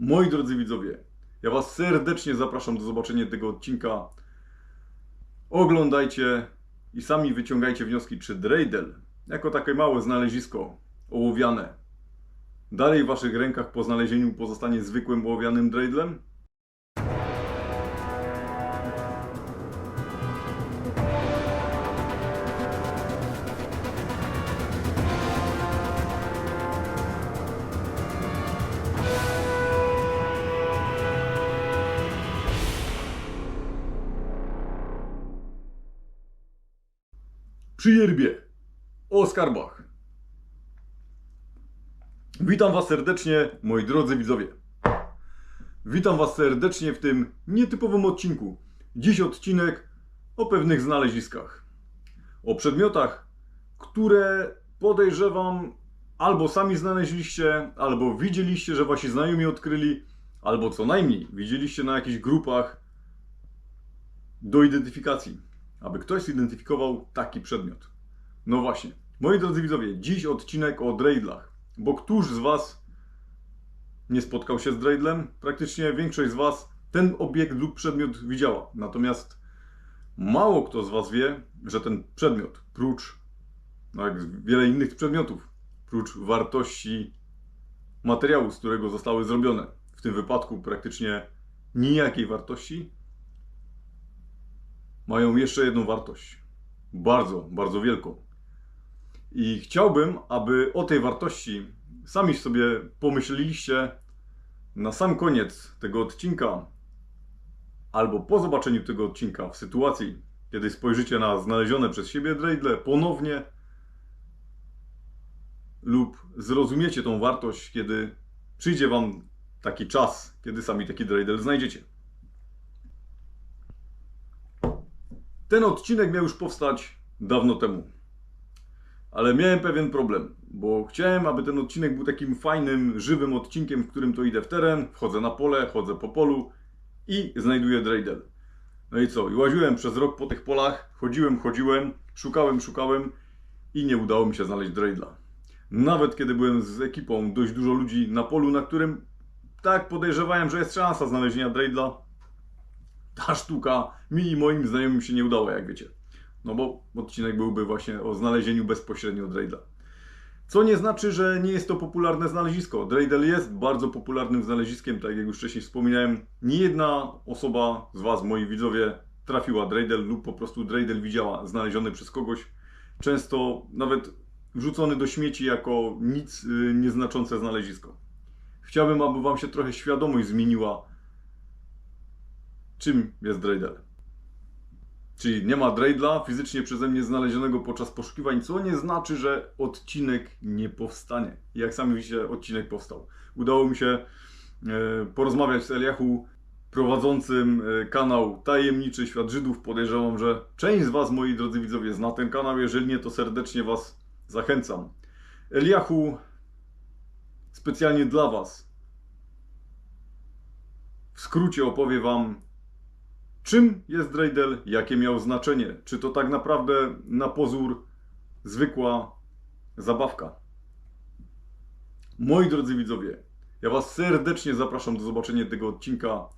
Moi drodzy widzowie, ja Was serdecznie zapraszam do zobaczenia tego odcinka. Oglądajcie i sami wyciągajcie wnioski, czy Dreidel, jako takie małe znalezisko ołowiane, dalej w Waszych rękach po znalezieniu pozostanie zwykłym ołowianym Dreidlem? Przy yerbie o skarbach. Witam Was serdecznie, moi drodzy widzowie. Witam Was serdecznie w tym nietypowym odcinku. Dziś odcinek o pewnych znaleziskach. O przedmiotach, które podejrzewam albo sami znaleźliście, albo widzieliście, że Wasi znajomi odkryli, albo co najmniej widzieliście na jakichś grupach do identyfikacji, aby ktoś zidentyfikował taki przedmiot. No właśnie, moi drodzy widzowie, dziś odcinek o dreidlach, bo któż z Was nie spotkał się z dreidlem? Praktycznie większość z Was ten obiekt lub przedmiot widziała. Natomiast mało kto z Was wie, że ten przedmiot, prócz, no jak wiele innych przedmiotów, prócz wartości materiału, z którego zostały zrobione, w tym wypadku praktycznie nijakiej wartości, mają jeszcze jedną wartość. Bardzo, bardzo wielką. I chciałbym, aby o tej wartości sami sobie pomyśleliście na sam koniec tego odcinka, albo po zobaczeniu tego odcinka, w sytuacji, kiedy spojrzycie na znalezione przez siebie dreidle ponownie, lub zrozumiecie tą wartość, kiedy przyjdzie Wam taki czas, kiedy sami taki dreidel znajdziecie. Ten odcinek miał już powstać dawno temu. Ale miałem pewien problem, bo chciałem, aby ten odcinek był takim fajnym, żywym odcinkiem, w którym to idę w teren, wchodzę na pole, chodzę po polu i znajduję dreidel. No i co? I łaziłem przez rok po tych polach, chodziłem, chodziłem, szukałem, szukałem i nie udało mi się znaleźć dreidla. Nawet kiedy byłem z ekipą, dość dużo ludzi na polu, na którym tak podejrzewałem, że jest szansa znalezienia dreidla, ta sztuka mi i moim znajomym się nie udała, jak wiecie. No bo odcinek byłby właśnie o znalezieniu bezpośrednio dreidla. Co nie znaczy, że nie jest to popularne znalezisko. Dreidel jest bardzo popularnym znaleziskiem, tak jak już wcześniej wspominałem. Nie jedna osoba z Was, moi widzowie, trafiła dreidel lub po prostu dreidel widziała znaleziony przez kogoś. Często nawet wrzucony do śmieci jako nic y, nieznaczące znalezisko. Chciałbym, aby Wam się trochę świadomość zmieniła, czym jest dreidel. Czyli nie ma dreidla fizycznie przeze mnie znalezionego podczas poszukiwań, co nie znaczy, że odcinek nie powstanie. Jak sami widzicie, odcinek powstał. Udało mi się e, porozmawiać z Eliachu, prowadzącym e, kanał Tajemniczy Świat Żydów. Podejrzewam, że część z Was, moi drodzy widzowie, zna ten kanał. Jeżeli nie, to serdecznie Was zachęcam. Eliachu specjalnie dla Was w skrócie opowie Wam Czym jest dreidel? Jakie miał znaczenie? Czy to tak naprawdę na pozór zwykła zabawka? Moi drodzy widzowie, ja Was serdecznie zapraszam do zobaczenia tego odcinka.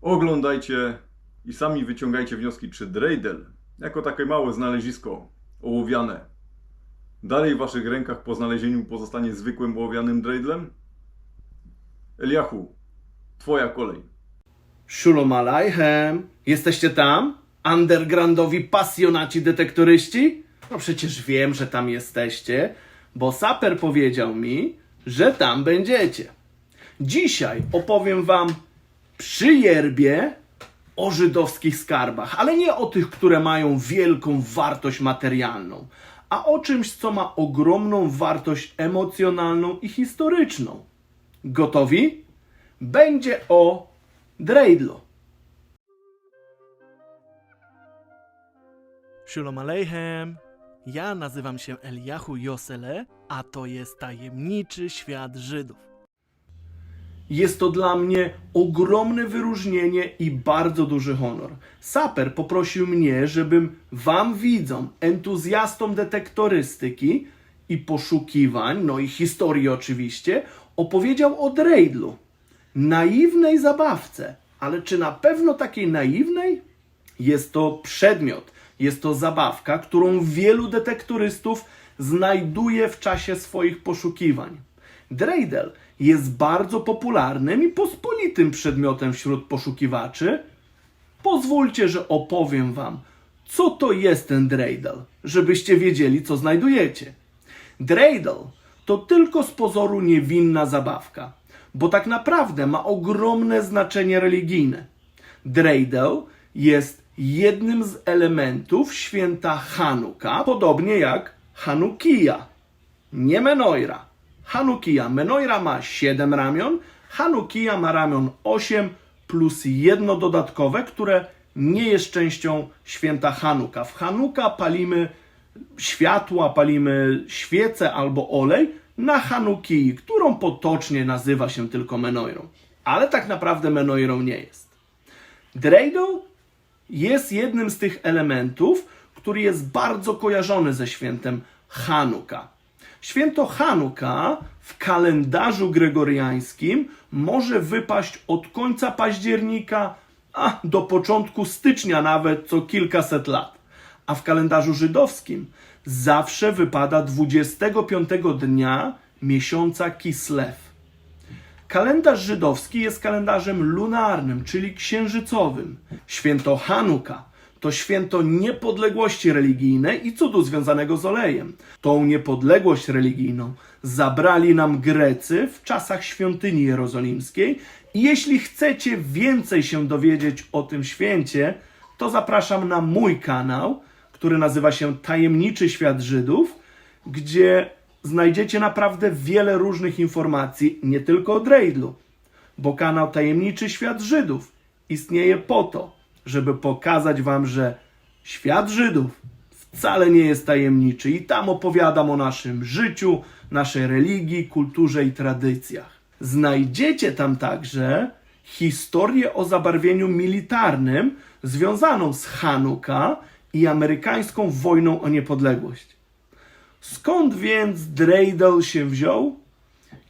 Oglądajcie i sami wyciągajcie wnioski, czy dreidel, jako takie małe znalezisko ołowiane, dalej w Waszych rękach po znalezieniu pozostanie zwykłym ołowianym dreidlem? Eliachu, Twoja kolej. Shalom Aleichem. Jesteście tam? Undergroundowi pasjonaci detektoryści? No przecież wiem, że tam jesteście, bo saper powiedział mi, że tam będziecie. Dzisiaj opowiem wam przy o żydowskich skarbach, ale nie o tych, które mają wielką wartość materialną, a o czymś, co ma ogromną wartość emocjonalną i historyczną. Gotowi? Będzie o dreidlo. Shalom Aleichem. Ja nazywam się Eliahu Josele, a to jest tajemniczy świat Żydów. Jest to dla mnie ogromne wyróżnienie i bardzo duży honor. Saper poprosił mnie, żebym wam widzom, entuzjastom detektorystyki i poszukiwań, no i historii oczywiście, opowiedział o dreidlu. Naiwnej zabawce. Ale czy na pewno takiej naiwnej? Jest to przedmiot, jest to zabawka, którą wielu detektorystów znajduje w czasie swoich poszukiwań. Dreidel jest bardzo popularnym i pospolitym przedmiotem wśród poszukiwaczy. Pozwólcie, że opowiem Wam, co to jest ten dreidel, żebyście wiedzieli, co znajdujecie. Dreidel to tylko z pozoru niewinna zabawka, bo tak naprawdę ma ogromne znaczenie religijne. Dreidel jest jednym z elementów święta Hanuka, podobnie jak Hanukija, nie Menoira. Hanukija. Menoira ma 7 ramion, Hanukija ma ramion 8 plus jedno dodatkowe, które nie jest częścią święta Hanuka. W Hanuka palimy światła, palimy świece albo olej na Hanukii, którą potocznie nazywa się tylko Menoirą. Ale tak naprawdę Menoirą nie jest. Dreidel jest jednym z tych elementów, który jest bardzo kojarzony ze świętem Hanuka. Święto Hanuka w kalendarzu gregoriańskim może wypaść od końca października a do początku stycznia, nawet co kilkaset lat. A w kalendarzu żydowskim zawsze wypada 25 dnia miesiąca Kislew. Kalendarz żydowski jest kalendarzem lunarnym, czyli księżycowym. Święto Hanuka to święto niepodległości religijnej i cudu związanego z olejem. Tą niepodległość religijną zabrali nam Grecy w czasach świątyni jerozolimskiej. I jeśli chcecie więcej się dowiedzieć o tym święcie, to zapraszam na mój kanał, który nazywa się Tajemniczy Świat Żydów, gdzie znajdziecie naprawdę wiele różnych informacji, nie tylko o Dreidlu, bo kanał Tajemniczy Świat Żydów istnieje po to, żeby pokazać Wam, że świat Żydów wcale nie jest tajemniczy i tam opowiadam o naszym życiu, naszej religii, kulturze i tradycjach. Znajdziecie tam także historię o zabarwieniu militarnym związaną z Hanuka i amerykańską wojną o niepodległość. Skąd więc dreidel się wziął?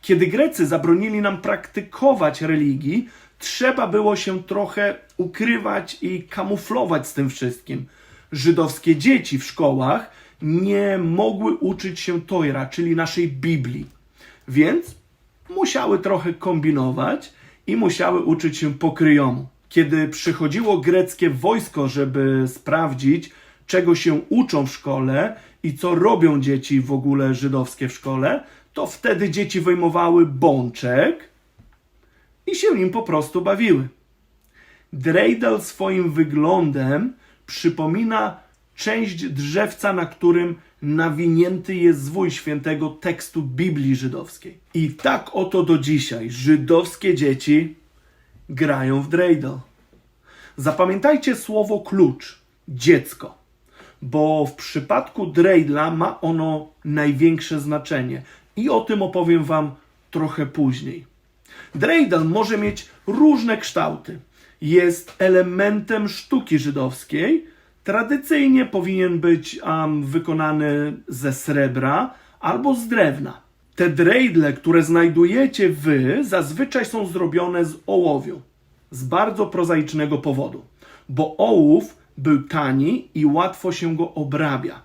Kiedy Grecy zabronili nam praktykować religii, trzeba było się trochę ukrywać i kamuflować z tym wszystkim. Żydowskie dzieci w szkołach nie mogły uczyć się Tojra, czyli naszej Biblii. Więc musiały trochę kombinować i musiały uczyć się pokryjomu. Kiedy przychodziło greckie wojsko, żeby sprawdzić, czego się uczą w szkole i co robią dzieci w ogóle żydowskie w szkole, to wtedy dzieci wyjmowały bączek i się nim po prostu bawiły. Dreidel swoim wyglądem przypomina część drzewca, na którym nawinięty jest zwój świętego tekstu Biblii żydowskiej. I tak oto do dzisiaj żydowskie dzieci grają w dreidel. Zapamiętajcie słowo klucz dziecko, bo w przypadku dreidla ma ono największe znaczenie i o tym opowiem Wam trochę później. Dreidel może mieć różne kształty. Jest elementem sztuki żydowskiej. Tradycyjnie powinien być um, wykonany ze srebra albo z drewna. Te dreidle, które znajdujecie wy, zazwyczaj są zrobione z ołowiu. Z bardzo prozaicznego powodu. Bo ołów był tani i łatwo się go obrabia.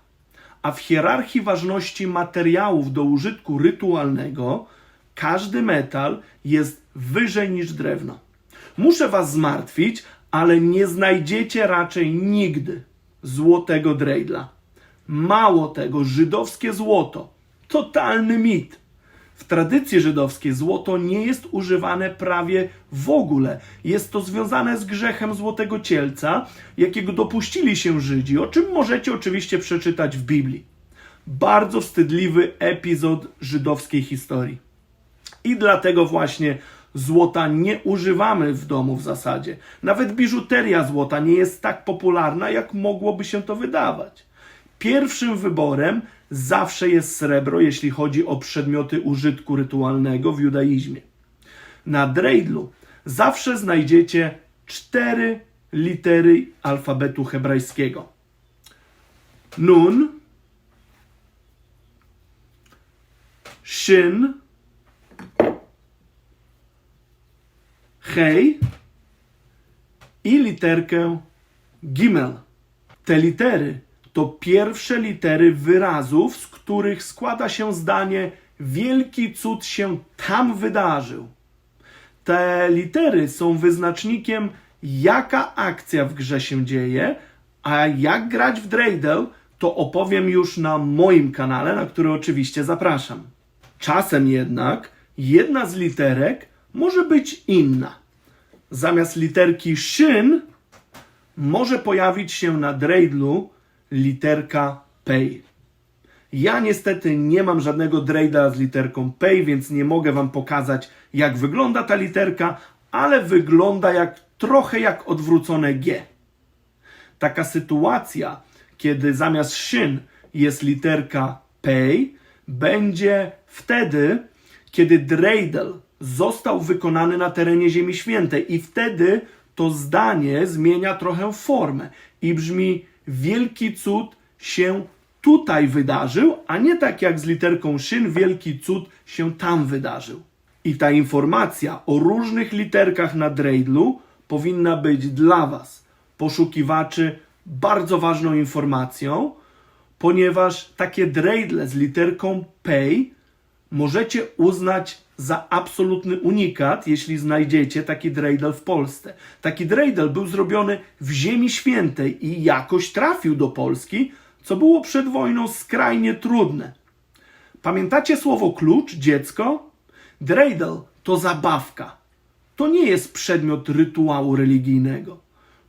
A w hierarchii ważności materiałów do użytku rytualnego każdy metal jest wyżej niż drewno. Muszę Was zmartwić, ale nie znajdziecie raczej nigdy złotego dreidla. Mało tego, żydowskie złoto totalny mit. W tradycji żydowskiej złoto nie jest używane prawie w ogóle. Jest to związane z grzechem złotego cielca, jakiego dopuścili się Żydzi, o czym możecie oczywiście przeczytać w Biblii. Bardzo wstydliwy epizod żydowskiej historii. I dlatego właśnie złota nie używamy w domu w zasadzie. Nawet biżuteria złota nie jest tak popularna, jak mogłoby się to wydawać. Pierwszym wyborem zawsze jest srebro, jeśli chodzi o przedmioty użytku rytualnego w judaizmie. Na dreidlu zawsze znajdziecie cztery litery alfabetu hebrajskiego. Nun, Shin, hej i literkę gimel. Te litery to pierwsze litery wyrazów, z których składa się zdanie wielki cud się tam wydarzył. Te litery są wyznacznikiem, jaka akcja w grze się dzieje, a jak grać w Dreidel, to opowiem już na moim kanale, na który oczywiście zapraszam. Czasem jednak jedna z literek może być inna. Zamiast literki szyn może pojawić się na dreidlu literka pay. Ja niestety nie mam żadnego dreida z literką pay, więc nie mogę wam pokazać jak wygląda ta literka, ale wygląda jak trochę jak odwrócone G. Taka sytuacja, kiedy zamiast szyn jest literka pay, będzie wtedy, kiedy dreidel został wykonany na terenie Ziemi Świętej i wtedy to zdanie zmienia trochę formę i brzmi wielki cud się tutaj wydarzył, a nie tak jak z literką szyn wielki cud się tam wydarzył. I ta informacja o różnych literkach na dreidlu powinna być dla Was, poszukiwaczy, bardzo ważną informacją, ponieważ takie dreidle z literką pay możecie uznać za absolutny unikat, jeśli znajdziecie taki dreidel w Polsce. Taki dreidel był zrobiony w Ziemi Świętej i jakoś trafił do Polski, co było przed wojną skrajnie trudne. Pamiętacie słowo klucz, dziecko? Dreidel to zabawka. To nie jest przedmiot rytuału religijnego.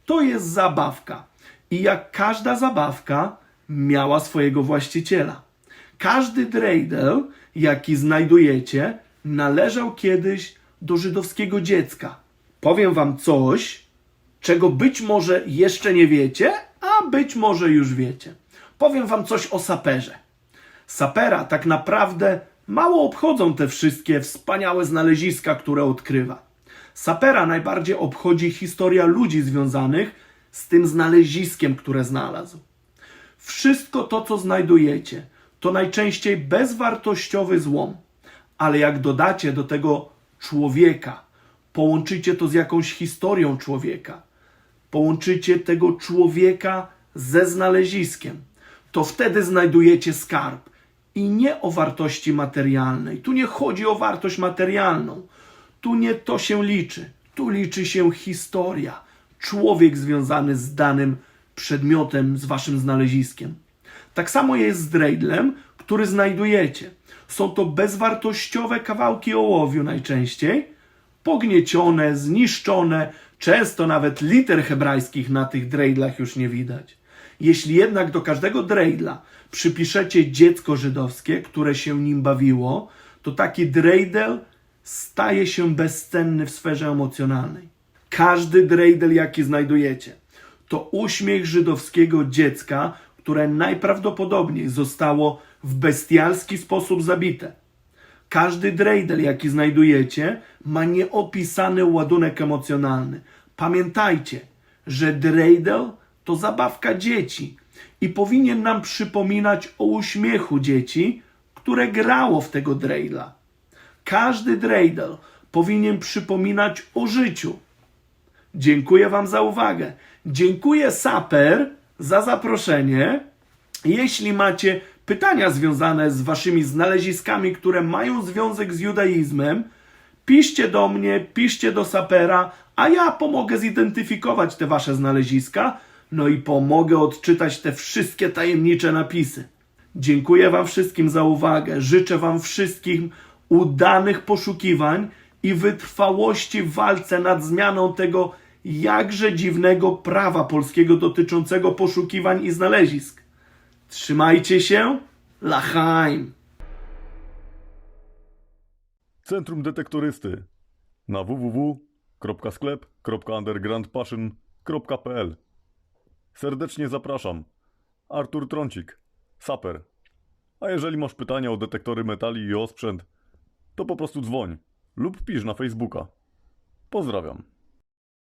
To jest zabawka. I jak każda zabawka miała swojego właściciela. Każdy dreidel, jaki znajdujecie, należał kiedyś do żydowskiego dziecka. Powiem wam coś, czego być może jeszcze nie wiecie, a być może już wiecie. Powiem wam coś o saperze. Sapera tak naprawdę mało obchodzą te wszystkie wspaniałe znaleziska, które odkrywa. Sapera najbardziej obchodzi historia ludzi związanych z tym znaleziskiem, które znalazł. Wszystko to, co znajdujecie, to najczęściej bezwartościowy złom, ale jak dodacie do tego człowieka, połączycie to z jakąś historią człowieka, połączycie tego człowieka ze znaleziskiem, to wtedy znajdujecie skarb. I nie o wartości materialnej. Tu nie chodzi o wartość materialną. Tu nie to się liczy. Tu liczy się historia. Człowiek związany z danym przedmiotem, z waszym znaleziskiem. Tak samo jest z dreidlem, który znajdujecie. Są to bezwartościowe kawałki ołowiu najczęściej, pogniecione, zniszczone, często nawet liter hebrajskich na tych dreidlach już nie widać. Jeśli jednak do każdego dreidla przypiszecie dziecko żydowskie, które się nim bawiło, to taki dreidel staje się bezcenny w sferze emocjonalnej. Każdy dreidel, jaki znajdujecie, to uśmiech żydowskiego dziecka, które najprawdopodobniej zostało w bestialski sposób zabite. Każdy dreidel, jaki znajdujecie, ma nieopisany ładunek emocjonalny. Pamiętajcie, że dreidel to zabawka dzieci i powinien nam przypominać o uśmiechu dzieci, które grało w tego dreidla. Każdy dreidel powinien przypominać o życiu. Dziękuję Wam za uwagę. Dziękuję Saper za zaproszenie. Jeśli macie pytania związane z Waszymi znaleziskami, które mają związek z judaizmem, piszcie do mnie, piszcie do Sapera, a ja pomogę zidentyfikować te Wasze znaleziska, no i pomogę odczytać te wszystkie tajemnicze napisy. Dziękuję Wam wszystkim za uwagę. Życzę Wam wszystkim udanych poszukiwań i wytrwałości w walce nad zmianą tego jakże dziwnego prawa polskiego dotyczącego poszukiwań i znalezisk. Trzymajcie się. Lachaim. Centrum Detektorysty na www.sklep.undergroundpassion.pl Serdecznie zapraszam. Artur Trącik, saper. A jeżeli masz pytania o detektory metali i o sprzęt, to po prostu dzwoń lub pisz na Facebooka. Pozdrawiam.